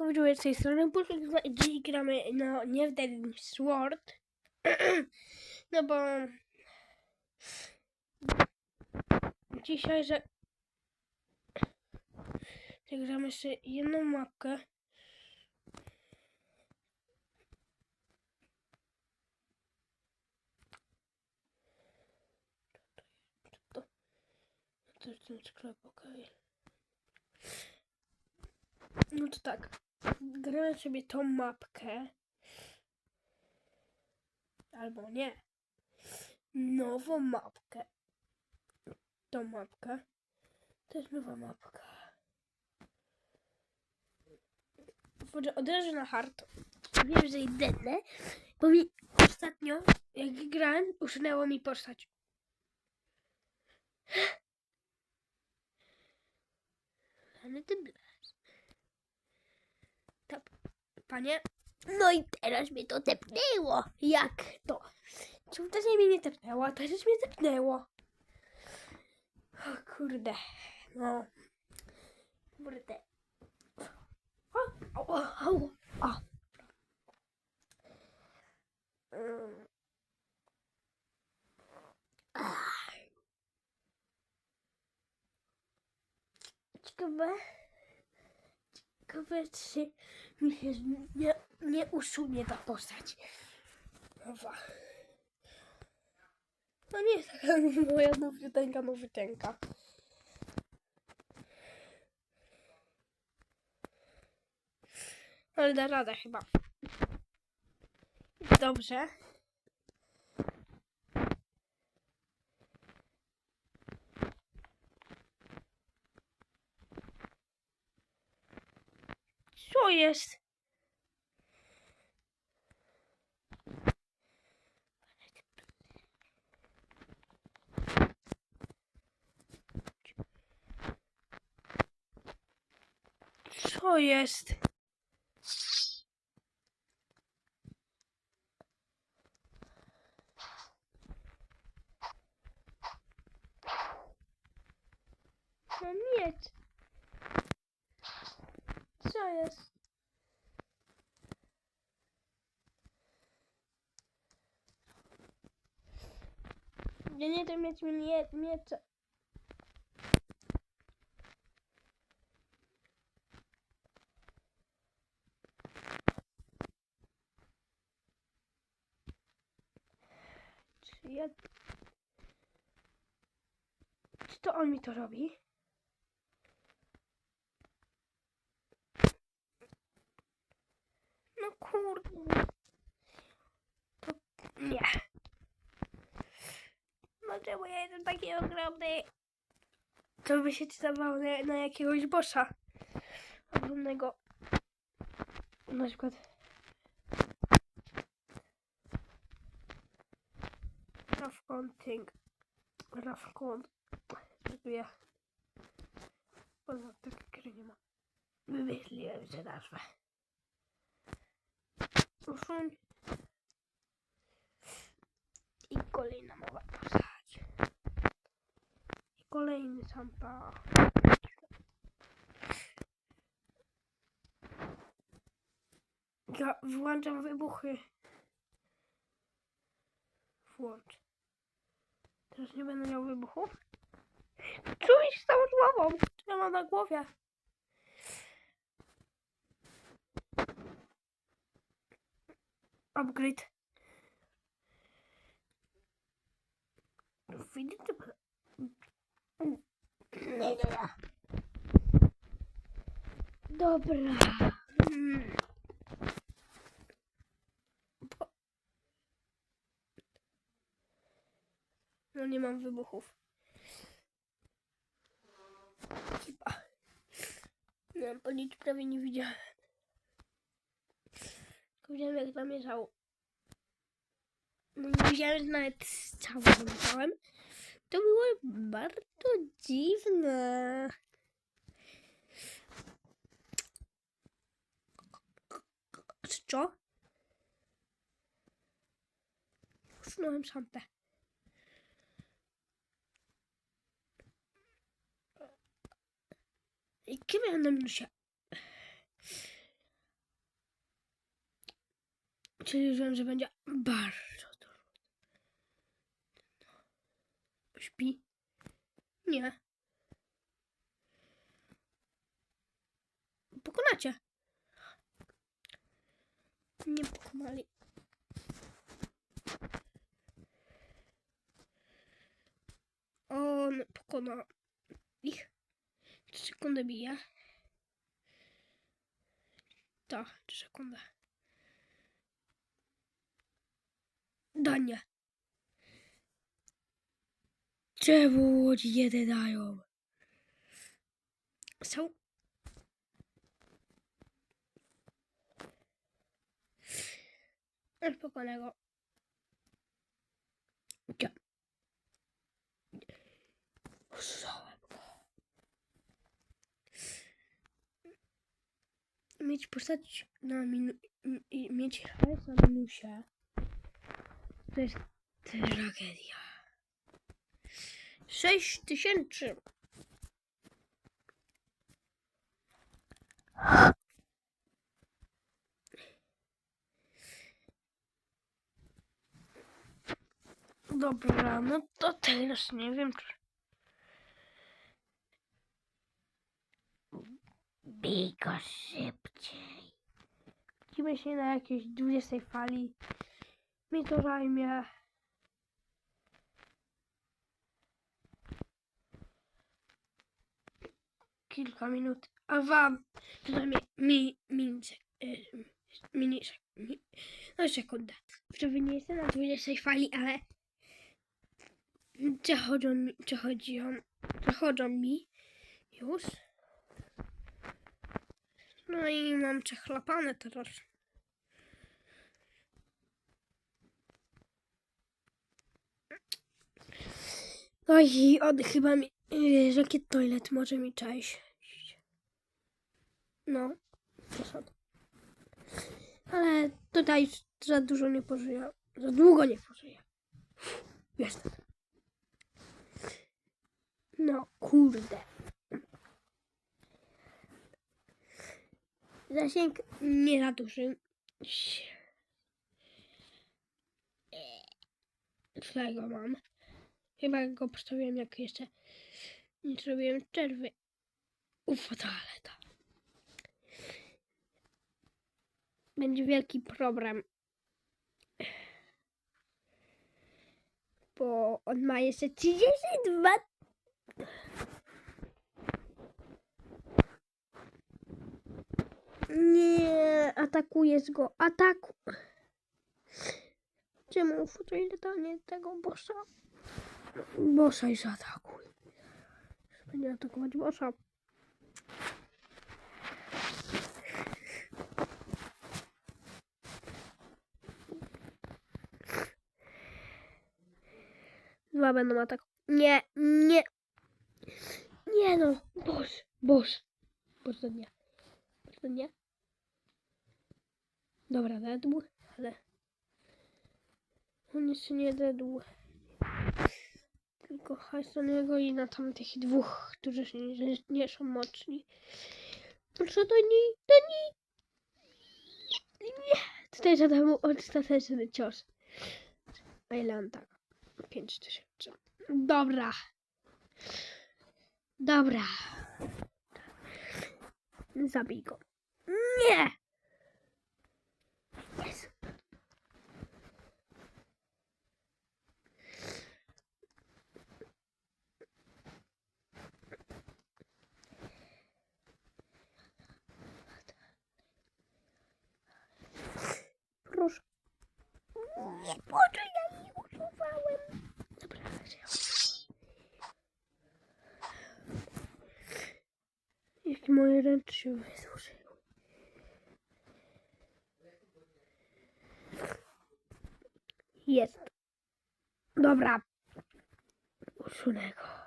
Siemanko, widzowie z tej strony Puszek. Dziś gramy no nie w Dead Sword. no bo dzisiaj, że zagramy jeszcze jedną mapkę. To, to jest ten sklep, okej. No to tak. Gramy sobie tą mapkę. Albo nie. Nową mapkę. Tą mapkę. To jest nowa mapka. Wchodzę od razu na hard. Wiem, że idę, bo mi ostatnio, jak grałem, usunęło mi postać. Ale ty Tap. Panie? No i teraz mnie to tepnęło. Jak to? Czemu wcześniej mnie nie tepnęło, a teraz mnie tepnęło? O kurde. No. Kurde. O, o, o, o. Mm. Ach. Ciekawe, czy się nie, nie usunie ta postać. Nowa. No nie taka moja nowytenka, nowytenka. Ale da radę chyba. Dobrze. Co jest? Co jest? No nie. Co jest? Ja nie chcę mieć mnie, miecze. Czy ja... Czy to on mi to robi? No kurde. To nie. No czemu ja jestem ogromny? To by się zdawało na, na jakiegoś bossa. Ogromnego. Na przykład. Rough Hunt. Dziękuję. Poza takiej gry nie ma. Wymyśliłem sobie nazwę. Usuń. I kolejna nowa postać. I kolejny sampa. Ja włączam wybuchy. Włącz. Teraz nie będę miał wybuchów. Co mi się stało z głową? Co ja mam na głowie? Upgrade. Widzicie? Nie. Dobra. No nie mam wybuchów. Chyba. Nie mam nic prawie nie widziałem. Tylko widziałem jak zamierzał. No nie widziałem że nawet cały zamierzałem. To było bardzo dziwne. Co? Usunąłem szampę. I kim ja na minusie? Czyli wiem, że będzie bardzo dużo. Śpi? Nie. Pokonacie. Nie pokonali. On pokona ich. Trzy sekundy bije. To, trzy sekundy. Danie. Czemu łodzi nie dają? Są. Już pokona go. Gdzie? Usłyszałem go. Mieć postać na minu... mieć hajs na minusie. To jest tragedia. Sześć tysięcy. Dobra, no to teraz nie wiem, czy... Bij go szybciej. Widzimy się na jakiejś 20 fali. Mi to zajmie... Kilka minut, a wam to zajmie mi, min, y, mini, mi, no sekundę. Żeby nie jestem na 20 fali, ale przechodzą, mi- przechodzą, przechodzą mi już. No i mam przechlapane teraz. No i on chyba mi, Rocket Toilet może mi cześć. No, poszedł. Ale tutaj za dużo nie pożyję. Za długo nie pożyję. Jest. No kurde. Zasięg nie za duży. Tutaj go mam. Chyba go postawiłem jak jeszcze nie zrobiłem przerwy. Uf, toaleta. Będzie wielki problem. Bo on ma jeszcze 32 Nie, atakujesz go. Ataku. Czemu futryletanie tego bossa? Bossa już atakuj. Będzie atakować bossa. Dwa będą atakować. Nie, nie. Nie no, boss, boss. Boss to nie. Boss to nie. Dobra, dedł, ale on jeszcze nie dedł. Tylko hajs na niego i na tamtych dwóch, którzy nie, nie są mocni. Proszę do niej, do niej. Nie. Tutaj zadam mu ostateczny cios. On tak? Pięć tysięcy. Dobra. Dobra. Zabij go. Nie! Jest. Proszę. Nie, moje ręce się. Jest. Dobra. Usunę go.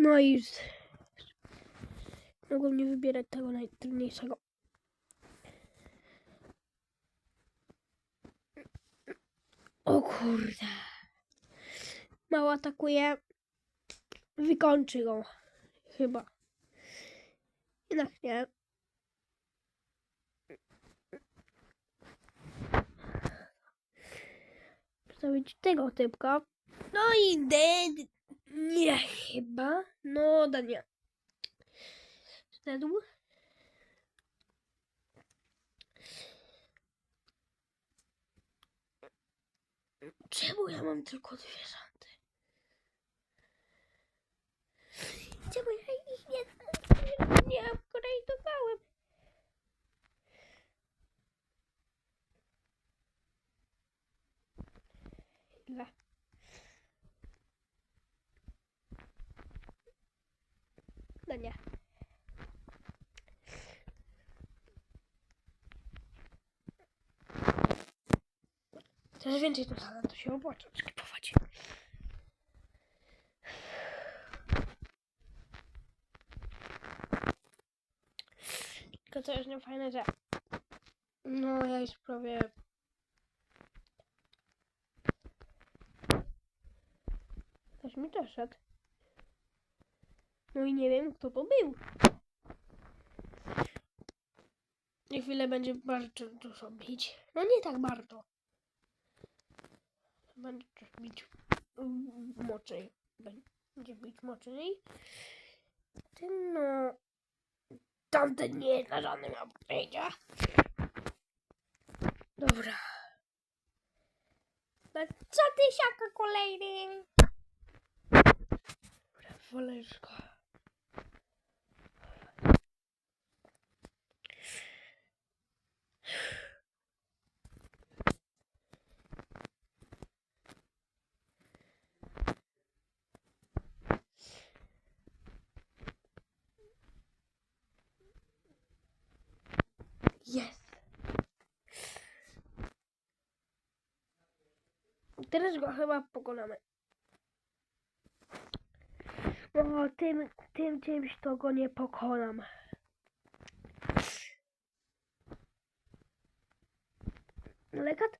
No i mogłem nie wybierać tego najtrudniejszego. O kurde. Mało atakuje. Wykończy go. Chyba. Jednak nie. Przedstawić tego typka. No i dead. Nie chyba. No da nie. Zedł. Czemu ja mam tylko dwie żanty? Czemu ja ich nie, nie upgrade'owałem? Ile? No nie. Coraz więcej tu to się opłaca skipować. Tylko to jest niefajne, że... No, ja już prawie... Ktoś mi doszedł. No i nie wiem, kto to był. Na chwilę będzie bardzo dużo bić. No nie tak bardzo. Będzie bić mm, mocniej. Będzie bić mocniej. Tym no... Tamten nie jest na żadnym upgrade'zie. Dobra. Co tysiaka kolejny? Dobra, woleczko. Jest. Teraz go chyba pokonamy. O, tym, tym czymś to go nie pokonam. Lekat?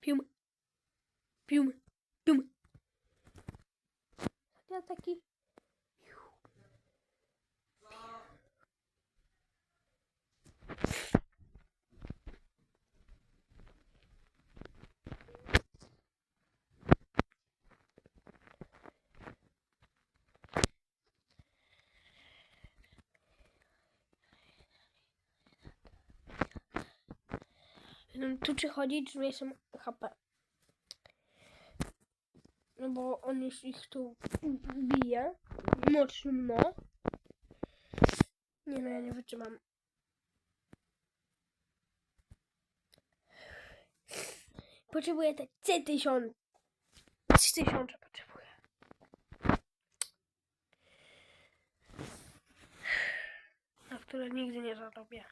Piuma. Piuma. Piuma. Ela tá aqui. Tu przychodzić z mniejszym HP. No bo on już ich tu bije. Mocno. Nie no, ja nie wytrzymam. Potrzebuję te C1000. 3000 potrzebuję. Na które nigdy nie zarobię.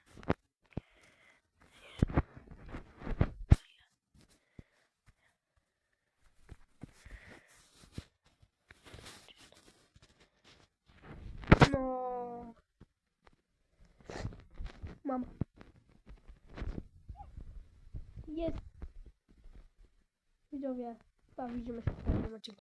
No. Mam. Jest. Widzowie,